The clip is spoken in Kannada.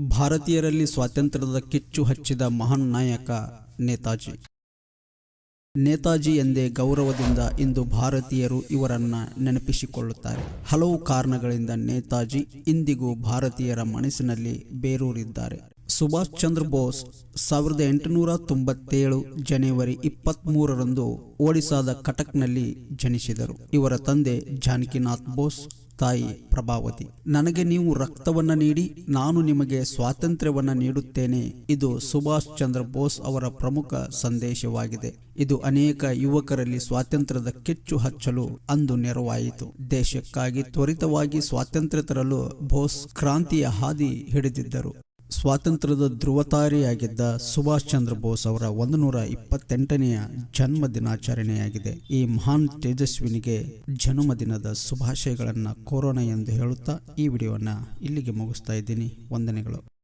ಭಾರತೀಯರಲ್ಲಿ ಸ್ವಾತಂತ್ರ್ಯದ ಕಿಚ್ಚು ಹಚ್ಚಿದ ಮಹಾನ್ ನಾಯಕ ನೇತಾಜಿ. ನೇತಾಜಿ ಎಂದೇ ಗೌರವದಿಂದ ಇಂದು ಭಾರತೀಯರು ಇವರನ್ನ ನೆನಪಿಸಿಕೊಳ್ಳುತ್ತಾರೆ. ಹಲವು ಕಾರಣಗಳಿಂದ ನೇತಾಜಿ ಇಂದಿಗೂ ಭಾರತೀಯರ ಮನಸ್ಸಿನಲ್ಲಿ ಬೇರೂರಿದ್ದಾರೆ. ಸುಭಾಷ್ ಚಂದ್ರ ಬೋಸ್ ಸಾವಿರದ ಎಂಟುನೂರ ತೊಂಬತ್ತೇಳು ಜನವರಿ ಇಪ್ಪತ್ತ್ಮೂರರಂದು ಒಡಿಸಾದ ಕಟಕ್ನಲ್ಲಿ ಜನಿಸಿದರು. ಇವರ ತಂದೆ ಜಾನಕಿನಾಥ್ ಬೋಸ್ ತಾಯಿ ಪ್ರಭಾವತಿ, ನನಗೆ ನೀವು ರಕ್ತವನ್ನ ನೀಡಿ, ನಾನು ನಿಮಗೆ ಸ್ವಾತಂತ್ರ್ಯವನ್ನ ನೀಡುತ್ತೇನೆ. ಇದು ಸುಭಾಷ್ ಚಂದ್ರ ಬೋಸ್ ಅವರ ಪ್ರಮುಖ ಸಂದೇಶವಾಗಿದೆ. ಇದು ಅನೇಕ ಯುವಕರಲ್ಲಿ ಸ್ವಾತಂತ್ರ್ಯದ ಕಿಚ್ಚು ಹಚ್ಚಲು ಅಂದು ನೆರವಾಯಿತು. ದೇಶಕ್ಕಾಗಿ ತ್ವರಿತವಾಗಿ ಸ್ವಾತಂತ್ರ್ಯ ತರಲು ಬೋಸ್ ಕ್ರಾಂತಿಯ ಹಾದಿ ಹಿಡಿದಿದ್ದರು. ಸ್ವಾತಂತ್ರ್ಯದ ಧ್ರುವತಾರಿಯಾಗಿದ್ದ ಸುಭಾಷ್ ಚಂದ್ರ ಬೋಸ್ ಅವರ ಒಂದು ನೂರ ಇಪ್ಪತ್ತೆಂಟನೆಯ ಜನ್ಮ ದಿನಾಚರಣೆಯಾಗಿದೆ. ಈ ಮಹಾನ್ ತೇಜಸ್ವಿನಿಗೆ ಜನ್ಮದಿನದ ಶುಭಾಶಯಗಳನ್ನು ಕೋರೋಣ ಎಂದು ಹೇಳುತ್ತಾ ಈ ವಿಡಿಯೋವನ್ನು ಇಲ್ಲಿಗೆ ಮುಗಿಸ್ತಾ ಇದ್ದೀನಿ. ವಂದನೆಗಳು.